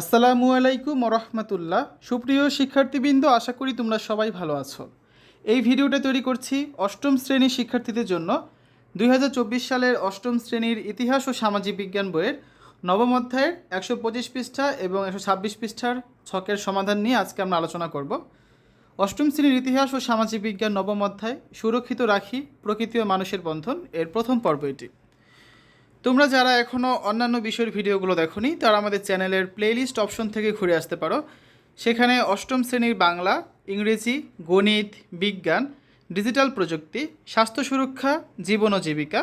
আসসালামু আলাইকুম রহমতুল্লাহ। সুপ্রিয় শিক্ষার্থীবৃন্দ, আশা করি তোমরা সবাই ভালো আছো। এই ভিডিওটা তৈরি করছি অষ্টম শ্রেণির শিক্ষার্থীদের জন্য। দুই হাজার চব্বিশ সালের অষ্টম শ্রেণির ইতিহাস ও সামাজিক বিজ্ঞান বইয়ের নবম অধ্যায়ের একশো পঁচিশ পৃষ্ঠা এবং একশো ছাব্বিশ পৃষ্ঠার ছকের সমাধান নিয়ে আজকে আমরা আলোচনা করব। অষ্টম শ্রেণির ইতিহাস ও সামাজিক বিজ্ঞান নবম অধ্যায়, সুরক্ষিত রাখি, প্রকৃতি ও মানুষের বন্ধন, এর প্রথম পর্ব এটি। তোমরা যারা এখনও অন্যান্য বিষয়ের ভিডিওগুলো দেখোনি, তারা আমাদের চ্যানেলের প্লেলিস্ট অপশন থেকে ঘুরে আসতে পারো। সেখানে অষ্টম শ্রেণির বাংলা, ইংরেজি, গণিত, বিজ্ঞান, ডিজিটাল প্রযুক্তি, স্বাস্থ্য সুরক্ষা, জীবন ও জীবিকা,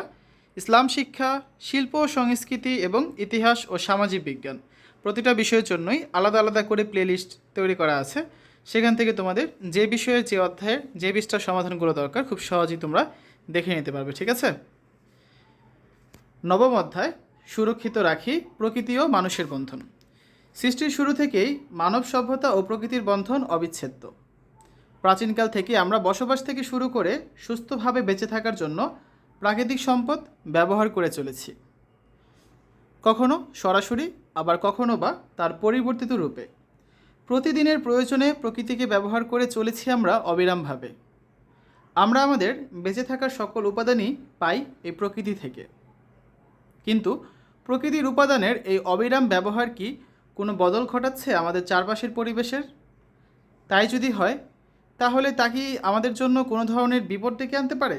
ইসলাম শিক্ষা, শিল্প ও সংস্কৃতি এবং ইতিহাস ও সামাজিক বিজ্ঞান। প্রতিটা বিষয়ের জন্যই আলাদা আলাদা করে প্লেলিস্ট তৈরি করা আছে। সেখান থেকে তোমাদের যে বিষয়ে, যে অধ্যায়ের, যে বিষটার সমাধানগুলো দরকার, খুব সহজেই তোমরা দেখে নিতে পারবে, ঠিক আছে? নবম অধ্যায়, সুরক্ষিত রাখি, প্রকৃতি ও মানুষের বন্ধন। সৃষ্টির শুরু থেকেই মানব সভ্যতা ও প্রকৃতির বন্ধন অবিচ্ছেদ্য। প্রাচীনকাল থেকে আমরা বসবাস থেকে শুরু করে সুস্থভাবে বেঁচে থাকার জন্য প্রাকৃতিক সম্পদ ব্যবহার করে চলেছি। কখনো সরাসরি, আবার কখনো বা তার পরিবর্তিত রূপে। প্রতিদিনের প্রয়োজনে প্রকৃতিকে ব্যবহার করে চলেছি আমরা অবিরামভাবে। আমরা আমাদের বেঁচে থাকার সকল উপাদানই পাই এই প্রকৃতি থেকে। কিন্তু প্রকৃতির উপাদানের এই অবিরাম ব্যবহার কি কোনো বদল ঘটাচ্ছে আমাদের চারপাশের পরিবেশের? তাই যদি হয়, তাহলে তা কি আমাদের জন্য কোনো ধরনের বিপদ ডেকে আনতে পারে?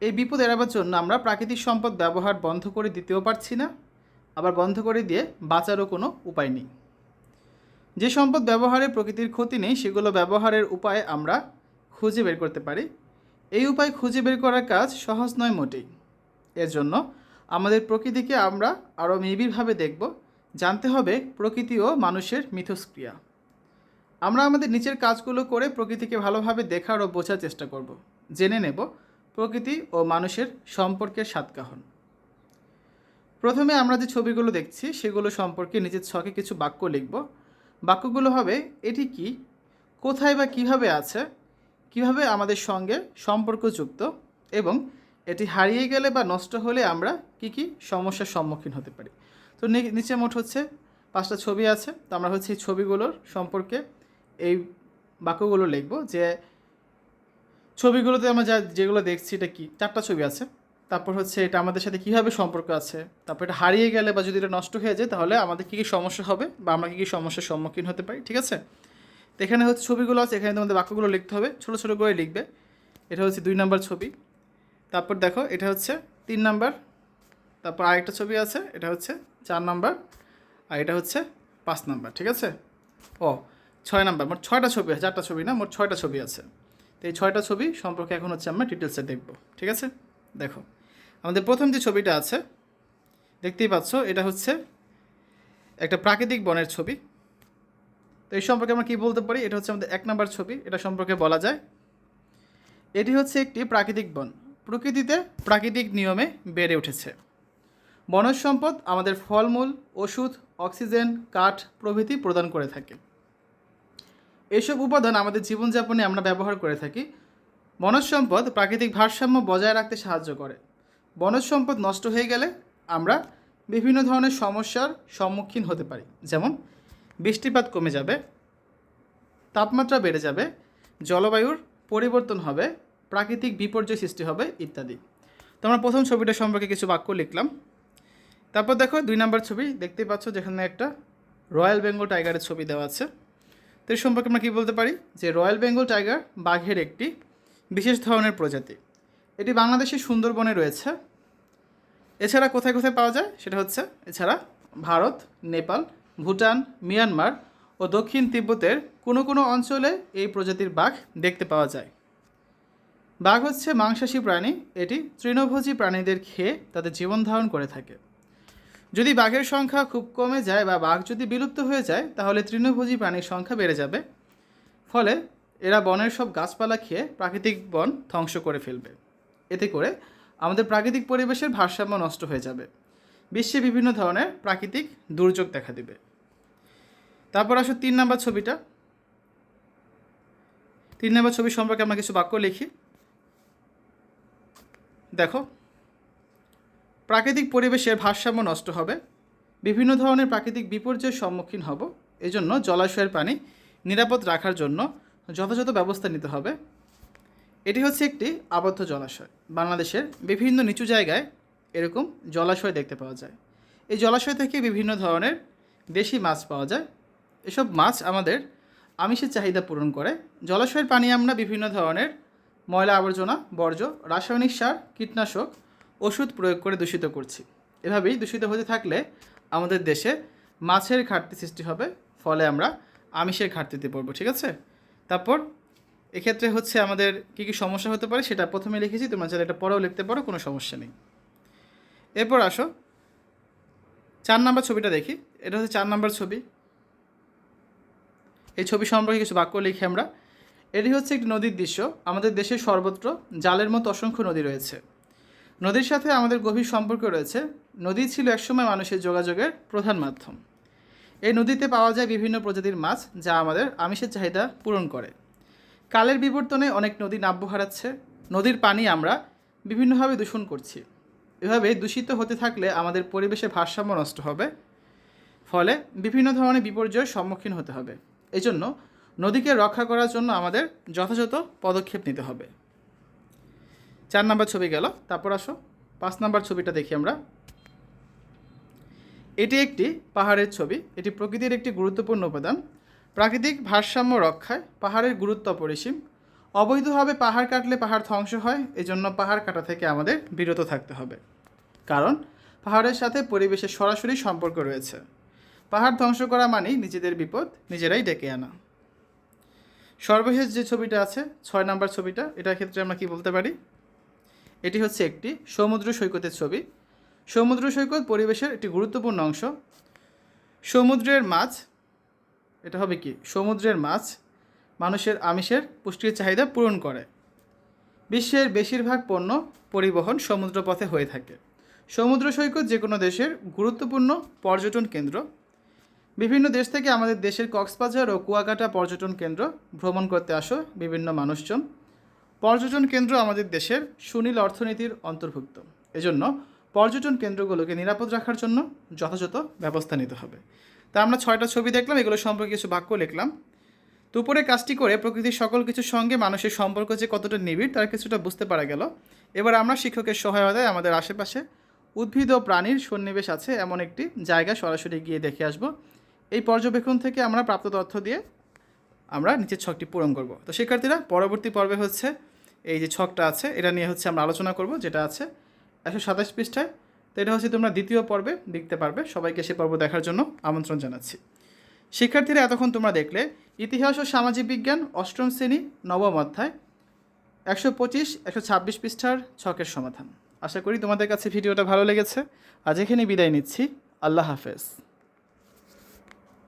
এই বিপদ এড়াবার জন্য আমরা প্রাকৃতিক সম্পদ ব্যবহার বন্ধ করে দিতেও পারছি না, আবার বন্ধ করে দিয়ে বাঁচারও কোনো উপায় নেই। যে সম্পদ ব্যবহারে প্রকৃতির ক্ষতি নেই, সেগুলো ব্যবহারের উপায় আমরা খুঁজে বের করতে পারি। এই উপায় খুঁজে বের করার কাজ সহজ নয় মোটেই। এর জন্য আমাদের প্রকৃতিকে আমরা আরও নিবিড়ভাবে দেখব। জানতে হবে প্রকৃতি ও মানুষের মিথস্ক্রিয়া। আমরা আমাদের নিচের কাজগুলো করে প্রকৃতিকে ভালোভাবে দেখার ও বোঝার চেষ্টা করব। জেনে নেব প্রকৃতি ও মানুষের সম্পর্কের সাতকাহন। প্রথমে আমরা যে ছবিগুলো দেখছি, সেগুলো সম্পর্কে নিজের ছকে কিছু বাক্য লিখব। বাক্যগুলো হবে, এটি কি? কোথায় বা কীভাবে আছে? কীভাবে আমাদের সঙ্গে সম্পর্কযুক্ত? এবং এটি হারিয়ে গেলে বা নষ্ট হলে আমরা কি কি সমস্যার সম্মুখীন হতে পারি। তো নিচে মোট হচ্ছে পাঁচটা ছবি আছে। তো আমরা হচ্ছে এই ছবিগুলোর সম্পর্কে এই বাক্যগুলো লিখব যে ছবিগুলোতে আমরা যা, যেগুলো দেখছি এটা কি? চারটা ছবি আছে। তারপর হচ্ছে এটা আমাদের সাথে কীভাবে সম্পর্ক আছে? তারপর এটা হারিয়ে গেলে বা যদি এটা নষ্ট হয়ে যায় তাহলে আমাদের কী কী সমস্যা হবে বা আমরা কী কী সমস্যার সম্মুখীন হতে পারি, ঠিক আছে? তো এখানে হচ্ছে ছবিগুলো আছে, এখানে তোমাদের বাক্যগুলো লিখতে হবে। ছোটো ছোটো করে লিখবে। এটা হচ্ছে দুই নম্বর ছবি। তারপর দেখো, এটা হচ্ছে তিন নাম্বার। তারপর আরেকটা ছবি আছে, এটা হচ্ছে চার নাম্বার আর এটা হচ্ছে পাঁচ নাম্বার, ঠিক আছে? ও, ছয় নাম্বার, মোট ছয়টা ছবি আছে, চারটা ছবি না, মোট ছয়টা ছবি আছে। তো এই ছয়টা ছবি সম্পর্কে এখন হচ্ছে আমরা ডিটেলসে দেখব, ঠিক আছে? দেখো, আমাদের প্রথম যে ছবিটা আছে, দেখতেই পাচ্ছ, এটা হচ্ছে একটা প্রাকৃতিক বনের ছবি। তো এই সম্পর্কে আমরা কী বলতে পারি? এটা হচ্ছে আমাদের এক নাম্বার ছবি, এটা সম্পর্কে বলা যায়। এটি হচ্ছে একটি প্রাকৃতিক বন। প্রকৃতিতে প্রাকৃতিক নিয়মে বেড়ে উঠেছে। বনজ সম্পদ আমাদের ফলমূল, ওষুধ, অক্সিজেন, কাঠ প্রভৃতি প্রদান করে থাকে। এসব উপাদান আমাদের জীবনযাপনে আমরা ব্যবহার করে থাকি। বনজ সম্পদ প্রাকৃতিক ভারসাম্য বজায় রাখতে সাহায্য করে। বনজ সম্পদ নষ্ট হয়ে গেলে আমরা বিভিন্ন ধরনের সমস্যার সম্মুখীন হতে পারি। যেমন, বৃষ্টিপাত কমে যাবে, তাপমাত্রা বেড়ে যাবে, জলবায়ুর পরিবর্তন হবে প্রাকৃতিক বিপর্যয় সৃষ্টি হবে, ইত্যাদি। তো আমরা প্রথম ছবিটা সম্পর্কে কিছু বাক্য লিখলাম। তারপর দেখো, দুই নম্বর ছবি, দেখতেই পাচ্ছ যেখানে একটা রয়্যাল বেঙ্গল টাইগারের ছবি দেওয়া আছে। তো এর সম্পর্কে আমরা কী বলতে পারি? যে রয়্যাল বেঙ্গল টাইগার বাঘের একটি বিশেষ ধরনের প্রজাতি। এটি বাংলাদেশের সুন্দরবনে রয়েছে। এছাড়া কোথায় কোথায় পাওয়া যায়? সেটা হচ্ছে, এছাড়া ভারত, নেপাল, ভুটান, মিয়ানমার ও দক্ষিণ তিব্বতের কোনো কোনো অঞ্চলে এই প্রজাতির বাঘ দেখতে পাওয়া যায়। বাঘ হচ্ছে মাংসাশী প্রাণী। এটি তৃণভোজী প্রাণীদের খেয়ে তাদের জীবন ধারণ করে থাকে। যদি বাঘের সংখ্যা খুব কমে যায় বা বাঘ যদি বিলুপ্ত হয়ে যায়, তাহলে তৃণভোজী প্রাণীর সংখ্যা বেড়ে যাবে। ফলে এরা বনের সব গাছপালা খেয়ে প্রাকৃতিক বন ধ্বংস করে ফেলবে। এতে করে আমাদের প্রাকৃতিক পরিবেশের ভারসাম্য নষ্ট হয়ে যাবে। বিশ্বে বিভিন্ন ধরনের প্রাকৃতিক দুর্যোগ দেখা দেবে। তারপর আসো তিন নাম্বার ছবিটা। তিন নাম্বার ছবি সম্পর্কে আমরা কিছু বাক্য লিখি। প্রাকৃতিক পরিবেশের ভারসাম্য নষ্ট হবে। বিভিন্ন ধরনের প্রাকৃতিক বিপর্যয়ের সম্মুখীন হব। এজন্য জলাশয়ের পানি নিরাপদ রাখার জন্য যথাযথ ব্যবস্থা নিতে হবে। এটি হচ্ছে একটি আবদ্ধ জলাশয়। বাংলাদেশের বিভিন্ন নিচু জায়গায় এরকম জলাশয় দেখতে পাওয়া যায়। এই জলাশয় থেকে বিভিন্ন ধরনের দেশি মাছ পাওয়া যায়। এসব মাছ আমাদের আমিষের চাহিদা পূরণ করে। জলাশয়ের পানি আমরা বিভিন্ন ধরনের ময়লা আবর্জনা, বর্জ্য, রাসায়নিক সার, কীটনাশক, ওষুধ প্রয়োগ করে দূষিত করছি। এভাবেই দূষিত হতে থাকলে আমাদের দেশে মাছের ঘাটতি সৃষ্টি হবে, ফলে আমরা আমিষের ঘাটতিতে পড়ব, ঠিক আছে? তারপর এক্ষেত্রে হচ্ছে আমাদের কী কী সমস্যা হতে পারে সেটা প্রথমে লিখেছি, তোমরা চাইলে এটা পরেও লিখতে পারো, কোনো সমস্যা নেই। এরপর আসো, চার নাম্বার ছবিটা দেখি, এটা হচ্ছে চার নাম্বার ছবি। এই ছবি সম্পর্কে কিছু বাক্য লিখে আমরা। এটি হচ্ছে একটি নদীর দৃশ্য। আমাদের দেশের সর্বত্র জালের মতো অসংখ্য নদী রয়েছে। নদীর সাথে আমাদের গভীর সম্পর্ক রয়েছে। নদী ছিল একসময় মানুষের যোগাযোগের প্রধান মাধ্যম। এই নদীতে পাওয়া যায় বিভিন্ন প্রজাতির মাছ যা আমাদের আমিষের চাহিদা পূরণ করে। কালের বিবর্তনে অনেক নদী নাব্য হারাচ্ছে। নদীর পানি আমরা বিভিন্নভাবে দূষণ করছি। এভাবে দূষিত হতে থাকলে আমাদের পরিবেশে ভারসাম্য নষ্ট হবে। ফলে বিভিন্ন ধরনের বিপর্যয়ের সম্মুখীন হতে হবে। এজন্য নদীকে রক্ষা করার জন্য আমাদের যথাযথ পদক্ষেপ নিতে হবে। চার নাম্বার ছবি গেল। তারপর আসো। পাঁচ নাম্বার ছবিটা দেখি আমরা। এটি একটি পাহাড়ের ছবি। এটি প্রকৃতির একটি গুরুত্বপূর্ণ উপাদান। প্রাকৃতিক ভারসাম্য রক্ষায় পাহাড়ের গুরুত্ব অপরিসীম। অবৈধভাবে পাহাড় কাটলে পাহাড় ধ্বংস হয়। এজন্য পাহাড় কাটা থেকে আমাদের বিরত থাকতে হবে। কারণ পাহাড়ের সাথে পরিবেশের সরাসরি সম্পর্ক রয়েছে। পাহাড় ধ্বংস করা মানেই নিজেদের বিপদ নিজেরাই ডেকে আনা। সর্বশেষ যে ছবিটা আছে, ছয় নাম্বার ছবিটা, এটার ক্ষেত্রে আমরা কি বলতে পারি? এটি হচ্ছে একটি সমুদ্র সৈকতের ছবি। সমুদ্র সৈকত পরিবেশের একটি গুরুত্বপূর্ণ অংশ। সমুদ্রের মাছ, এটা হবে কি? সমুদ্রের মাছ মানুষের আমিষের পুষ্টির চাহিদা পূরণ করে। বিশ্বের বেশিরভাগ পণ্য পরিবহন সমুদ্রপথে হয়ে থাকে। সমুদ্র সৈকত যে কোনো দেশের গুরুত্বপূর্ণ পর্যটন কেন্দ্র। বিভিন্ন দেশ থেকে আমাদের দেশের কক্সবাজার ও কুয়াকাটা পর্যটন কেন্দ্র ভ্রমণ করতে আসো বিভিন্ন মানুষজন। পর্যটন কেন্দ্র আমাদের দেশের সুনীল অর্থনীতির অন্তর্ভুক্ত। এজন্য পর্যটন কেন্দ্রগুলোকে নিরাপদ রাখার জন্য যথাযথ ব্যবস্থা নিতে হবে। তা আমরা ছয়টা ছবি দেখলাম, এগুলো সম্পর্কে কিছু বাক্য লিখলাম। তো উপরে কাজটি করে প্রকৃতির সকল কিছুর সঙ্গে মানুষের সম্পর্ক যে কতটা নিবিড়, তার কিছুটা বুঝতে পারা গেল। এবার আমরা শিক্ষকের সহায়তায় আমাদের আশেপাশে উদ্ভিদ ও প্রাণীর সন্নিবেশ আছে এমন একটি জায়গা সরাসরি গিয়ে দেখে আসব। এই পর্যবেক্ষণ থেকে আমরা প্রাপ্ত তথ্য দিয়ে আমরা নিচের ছকটি পূরণ করব। তো শিক্ষার্থীরা, পরবর্তী পর্বে হচ্ছে এই যে ছকটা আছে, এটা নিয়ে হচ্ছে আমরা আলোচনা করব, যেটা আছে একশো সাতাশ পৃষ্ঠায়। তো এটা হচ্ছে তোমরা দ্বিতীয় পর্বে দেখতে পারবে। সবাইকে সে পর্ব দেখার জন্য আমন্ত্রণ জানাচ্ছি। শিক্ষার্থীরা, এতক্ষণ তোমরা দেখলে ইতিহাস ও সামাজিক বিজ্ঞান অষ্টম শ্রেণি, নবম অধ্যায়, একশো পঁচিশ, একশো ছাব্বিশ পৃষ্ঠার ছকের সমাধান। আশা করি তোমাদের কাছে ভিডিওটা ভালো লেগেছে। আজ এখানে বিদায় নিচ্ছি। আল্লাহ হাফেজ।